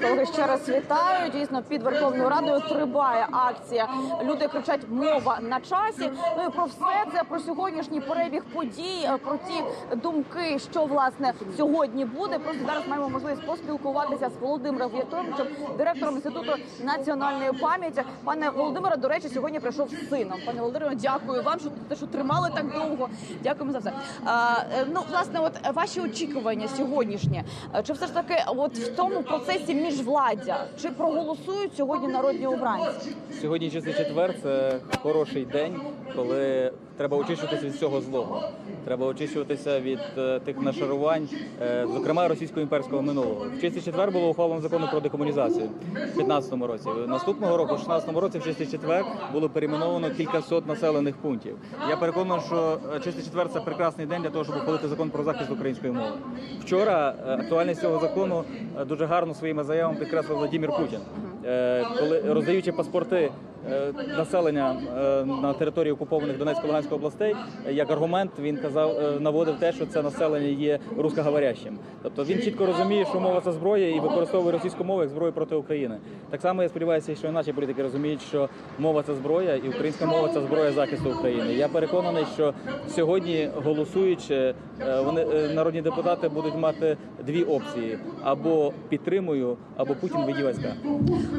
Колеги ще раз вітаю. Дійсно, під Верховною Радою триває акція. Люди кричать мова на часі. Ну і про все це про сьогоднішній перебіг подій, про ті думки, що власне сьогодні буде. Просто зараз маємо можливість поспілкуватися з Володимиром В'ятровичем, директором інституту національної пам'яті. Пане Володимире, до речі, сьогодні прийшов з сином. Пане Володимире, дякую вам, що те, що тримали так довго. Дякуємо за все. А, е, ну, власне, от ваші очікування сьогоднішні. Е, Чи все ж таки, от в тому процесі міжвладдя, чи проголосують сьогодні народні обранці? Сьогодні чистий четвер це хороший день, коли треба очищуватися від цього злого. Треба очищуватися від е, тих нашарувань, е, зокрема російського імперського минулого. В чистий четвер було ухвалено закону про декомунізацію в 15-му році. Наступного року, в 16-му році, в чистий четвер було перейменовано кількасот населених пунктів. Я переконаний, що е, чистий четвер це прекрасний день для того, щоб ухвалити закон про захист української мови. Вчора актуальність цього закону дуже гарно своїми заявами підкреслив Владимир Путін. Коли роздаючи паспорти населення е, на території окупованих Донецької Луганської областей, е, як аргумент він казав, е, наводив те, що це населення є русскоговорящим. Тобто він чітко розуміє, що мова це зброя і використовує російську мову як зброю проти України. Так само я сподіваюся, що і наші політики розуміють, що мова це зброя, і українська мова це зброя захисту України. Я переконаний, що сьогодні голосуючи, е, вони е, народні депутати будуть мати дві опції: або підтримую, або Путін війська.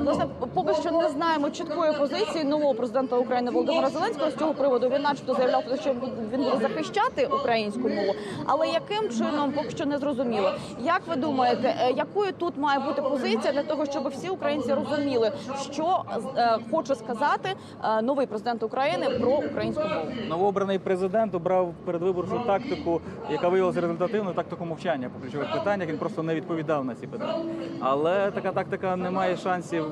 Власне, поки що не знаємо чіткої позиції нового президента України Володимира Зеленського з цього приводу. Він начебто заявляв, що він буде захищати українську мову, але яким чином поки що не зрозуміло. Як ви думаєте, е, якою тут має бути позиція для того, щоб всі українці розуміли, що е, хоче сказати е, новий президент України про українську мову? Новообраний президент обрав передвиборчу тактику, яка виявилася результативною тактику мовчання по ключових питаннях. Він просто не відповідав на ці питання. Але така тактика не має шансів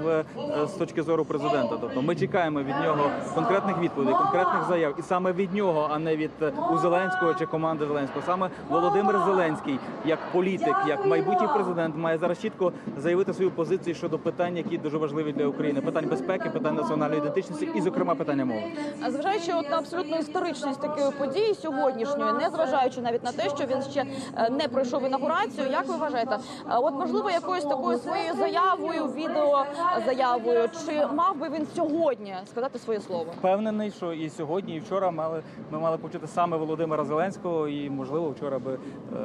з точки зору президента. Тобто ми чекаємо від нього конкретних відповідей, конкретних заяв, і саме від нього, а не від е, у Зеленського чи команди Зеленського. Саме Володимир Зеленський, як політик, як майбутній президент, має зараз чітко заявити свою позицію щодо питань, які дуже важливі для України: питань безпеки, питань національної ідентичності, і, зокрема, питання мови. А Зважаючи от на абсолютну історичність такої події сьогоднішньої, не зважаючи навіть на те, що він ще е, не пройшов інаугурацію, як ви вважаєте, е, от можливо якоюсь такою своєю заявою, відео заявою, чи мав би він сьогодні сказати своє слово? Впевнений, що і сьогодні, і вчора мали ми мали почути саме Володимира Зеленського, і можливо вчора би е,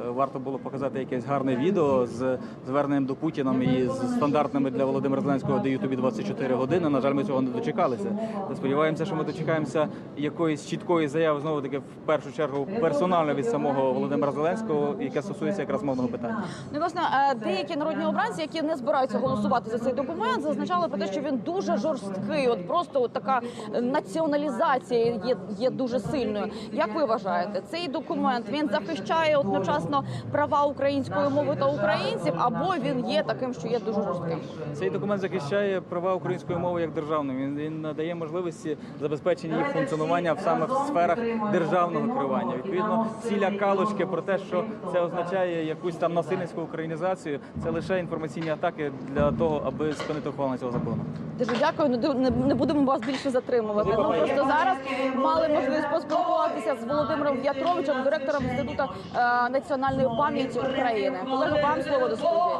варто було показати якесь гарне відео з зверненням до Путіна і з стандартними для Володимира Зеленського даю тобі 24 години. На жаль, ми цього не дочекалися. Сподіваємося, що ми дочекаємося якоїсь чіткої заяви знову таки в першу чергу персонально від самого Володимира Зеленського, яке стосується якраз мовного питання. Ну, власне, е, деякі народні обранці, які не збираються голосувати за цей документ, зазначали про те, що він дуже жорсткий. От просто от така націоналізація є, є дуже сильною. Як ви вважаєте, цей документ він захищає одночасно права української мови та українців, або він є таким, що є дуже жорстким? Цей документ захищає права української мови як державної. Він, він надає можливості забезпечення їх функціонування в саме в сферах державного керування. Відповідно, ці лякалочки про те, що це означає якусь там насильницьку українізацію, це лише інформаційні атаки для того, аби спинити ухвалення цього закону. Дуже дякую. Не будемо вас більше затримувати. Ну просто зараз мали можливість поспілкуватися з Володимиром В'ятровичем, директором інституту е, національної пам'яті України. Колеги, вам слово до студії.